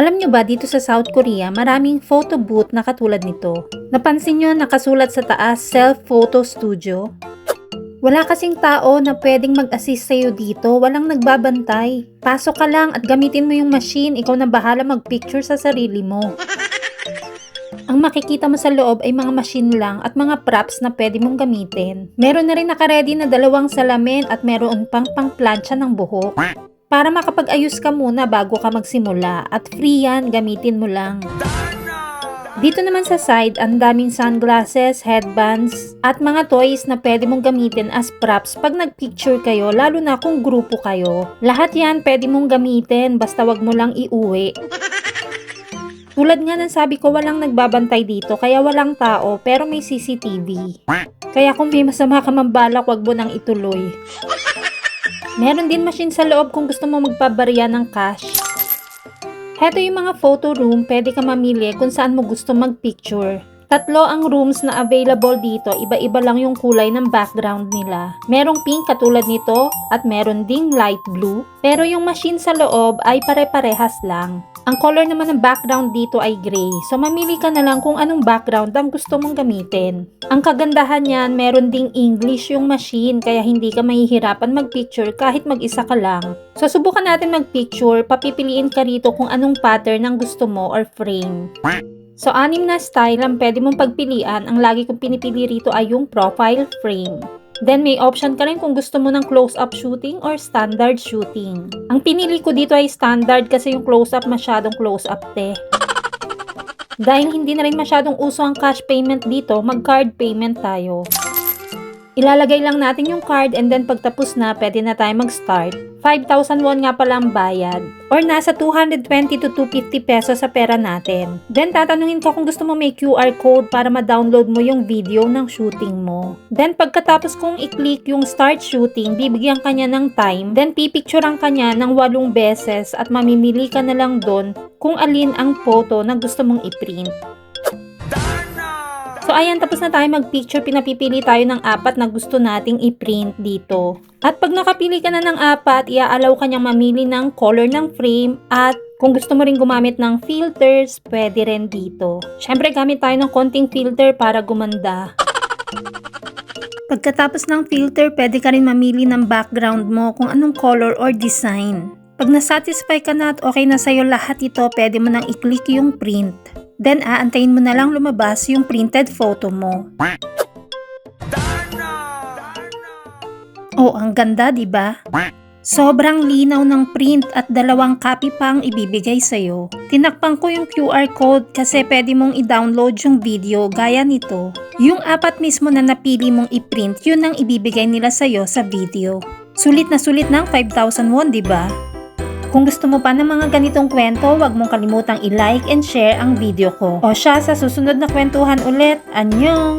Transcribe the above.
Alam nyo ba dito sa South Korea maraming photo booth na katulad nito? Napansin nyo nakasulat sa taas self-photo studio? Wala kasing tao na pwedeng mag-assist sa'yo dito, walang nagbabantay. Pasok ka lang at gamitin mo yung machine, ikaw na bahala mag-picture sa sarili mo. Ang makikita mo sa loob ay mga machine lang at mga props na pwede mong gamitin. Meron na rin nakaredy na dalawang salamin at meron pang pang-plancha ng buhok. Para makapag-ayos ka muna bago ka magsimula at free yan, gamitin mo lang. Dito naman sa side, ang daming sunglasses, headbands, at mga toys na pwede mong gamitin as props pag nagpicture kayo, lalo na kung grupo kayo. Lahat yan pwede mong gamitin, basta wag mo lang iuwi. Tulad nga ng sabi ko, walang nagbabantay dito, kaya walang tao, pero may CCTV. Kaya kung may masama ka mambalak, wag mo nang ituloy. Meron din machine sa loob kung gusto mo magpabarya ng cash. Heto yung mga photo room, pwede ka mamili kung saan mo gusto magpicture. Tatlo ang rooms na available dito, iba-iba lang yung kulay ng background nila. Merong pink katulad nito at meron ding light blue. Pero yung machine sa loob ay pare-parehas lang. Ang color naman ng background dito ay gray. So mamili ka na lang kung anong background ang gusto mong gamitin. Ang kagandahan niyan, meron ding English yung machine kaya hindi ka mahihirapan magpicture kahit mag-isa ka lang. So subukan natin magpicture, papipiliin ka rito kung anong pattern ang gusto mo or frame. So, anim na style ang pwede mong pagpilian. Ang lagi kong pinipili rito ay yung profile frame. Then, may option ka rin kung gusto mo ng close-up shooting or standard shooting. Ang pinili ko dito ay standard kasi yung close-up masyadong close-up te. Dahil hindi na rin masyadong uso ang cash payment dito, mag-card payment tayo. Ilalagay lang natin yung card and then pagtapos na, pwede na tayo mag-start. 5,000 won nga pala ang bayad. Or nasa 220 to 250 pesos sa pera natin. Then tatanungin ka kung gusto mo may QR code para ma-download mo yung video ng shooting mo. Then pagkatapos kong i-click yung start shooting, bibigyan ka niya ng time. Then pipicturean ka niya ng walong beses at mamimili ka na lang doon kung alin ang photo na gusto mong i-print. So ayan, tapos na tayo mag-picture, pinapipili tayo ng apat na gusto nating i-print dito. At pag nakapili ka na ng apat, iaalaw ka niyang mamili ng color ng frame at kung gusto mo rin gumamit ng filters, pwede rin dito. Siyempre, gamit tayo ng konting filter para gumanda. Pagkatapos ng filter, pwede ka rin mamili ng background mo kung anong color or design. Pag nasatisfy ka na at okay na sa'yo lahat ito, pwede mo nang i-click yung print. Then, aantayin mo na lang lumabas yung printed photo mo. Oh, ang ganda, di ba? Sobrang linaw ng print at dalawang copy pa ang ibibigay sa'yo. Tinakpan ko yung QR code kasi pwede mong i-download yung video gaya nito. Yung apat mismo na napili mong i-print, yun ang ibibigay nila sa'yo sa video. Sulit na sulit ng 5,000 won, di ba? Kung gusto mo pa ng mga ganitong kwento, huwag mong kalimutang i-like and share ang video ko. O siya, sa susunod na kwentuhan ulit, anyong!